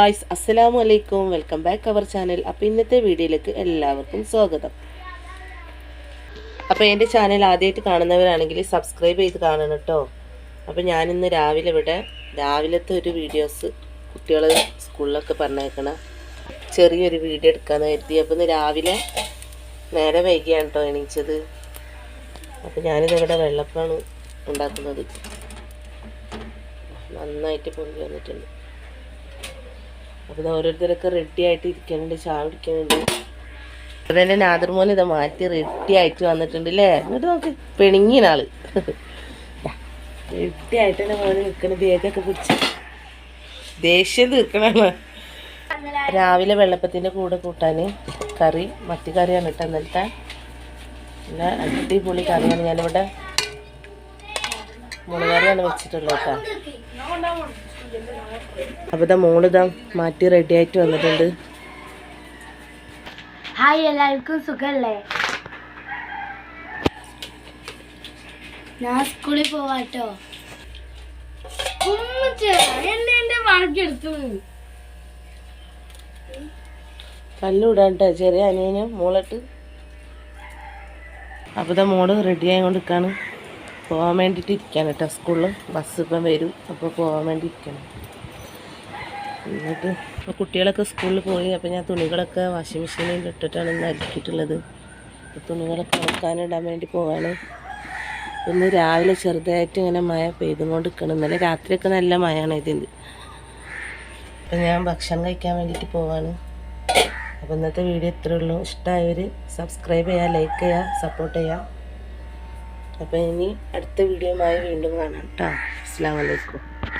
Guys അസ്സലാമു അലൈക്കും. Welcome back our channel. അപ്പോൾ ഇന്നത്തെ വീഡിയോയിലേക്ക് എല്ലാവർക്കും സ്വാഗതം. അപ്പോൾ എന്റെ ചാനൽ ആദ്യമായിട്ട് കാണുന്നവരാണെങ്കിൽ സബ്സ്ക്രൈബ് ചെയ്ത് കാണണം കേട്ടോ. അപ്പോൾ ഞാനിന്ന് രാവിലെ ഇവിടെ രാവിലത്തെ ഒരു വീഡിയോസ് കുട്ടികൾ സ്കൂളിലൊക്കെ പറഞ്ഞേക്കണ ചെറിയൊരു വീഡിയോ എടുക്കാമെന്ന് കരുതി. അപ്പോൾ ഇന്ന് രാവിലെ നേരെ വൈകിയാണ് കേട്ടോ എണീച്ചത്. അപ്പോൾ ഞാനിതിവിടെ വെള്ളപ്പാണ് ഉണ്ടാക്കുന്നത്. നന്നായിട്ട് പൊങ്ങി വന്നിട്ടുണ്ട്. അപ്പോൾ ഇത് ഓരോരുത്തരൊക്കെ റെഡി ആയിട്ട് ഇരിക്കുന്നുണ്ട് ചായ കുടിക്കുന്നുണ്ട് തന്നെ നാദർമോൻ ഇത് മാറ്റി റെഡി ആയിട്ട് വന്നിട്ടുണ്ട് അല്ലേ എന്നിട്ട് നോക്ക് പെണുങ്ങിയ ആൾ റെഡി ആയിട്ടാണ് തന്നെ മോന് നിൽക്കണ ബേഗൊക്കെ പിടിച്ച്. ദേഷ്യം തീർക്കണാണ് രാവിലെ വെള്ളപ്പത്തിന്റെ കൂടെ കൂട്ടാൻ കറി മത്തി കറിയാണ് കേട്ടോ ഇന്നലത്തെ പിന്നെ അടിപൊളി കറിയാണ് ഞാനിവിടെ മുളകറിയാണ് വെച്ചിട്ടുള്ളത് കേട്ടോ. അപ്പോൾ ഇതാ മോളിതാ മാറ്റി റെഡി ആയിട്ട് വന്നിട്ടുണ്ട്. ഹായ് എല്ലാവർക്കും സുഖല്ലേ? ഞാൻ സ്കൂളിൽ പോവാട്ടോ. എന്നെ എന്റെ ചെറിയ അനിയനും മോളിട്ട് അപ്പോൾ ഇതാ മോൾ റെഡി ആയി നിൽക്കാണ് പോകാൻ വേണ്ടിയിട്ട് ഇരിക്കാൻ കേട്ടോ സ്കൂളിൽ ബസ് ഇപ്പം വരും. അപ്പോൾ പോകാൻ വേണ്ടി ഇരിക്കണം. എന്നിട്ട് ഇപ്പോൾ കുട്ടികളൊക്കെ സ്കൂളിൽ പോയി. അപ്പോൾ ഞാൻ തുണികളൊക്കെ വാഷിംഗ് മെഷീനിൽ ഇട്ടിട്ടാണ് ഇന്ന് അലക്കിയിട്ടുള്ളത്. തുണികളൊക്കെ ഉണക്കാനിടാൻ വേണ്ടി പോവാണ്. ഇന്ന് രാവിലെ ചെറുതായിട്ട് ഇങ്ങനെ മഴ പെയ്തുകൊണ്ട് നിൽക്കണം ഇന്നലെ രാത്രിയൊക്കെ നല്ല മഴയാണ് ഇതിൽ അപ്പം ഞാൻ ഭക്ഷണം കഴിക്കാൻ വേണ്ടിയിട്ട് പോവാണ്. അപ്പോൾ ഇന്നത്തെ വീഡിയോ ഇത്രേ ഉള്ളൂ. ഇഷ്ടമായവർ സബ്സ്ക്രൈബ് ചെയ്യുക ലൈക്ക് ചെയ്യുക സപ്പോർട്ട് ചെയ്യുക അപ്പോൾ ഇനി അടുത്ത വീഡിയോയുമായി വീണ്ടും കാണാം കേട്ടോ അസ്സാം വലൈക്കും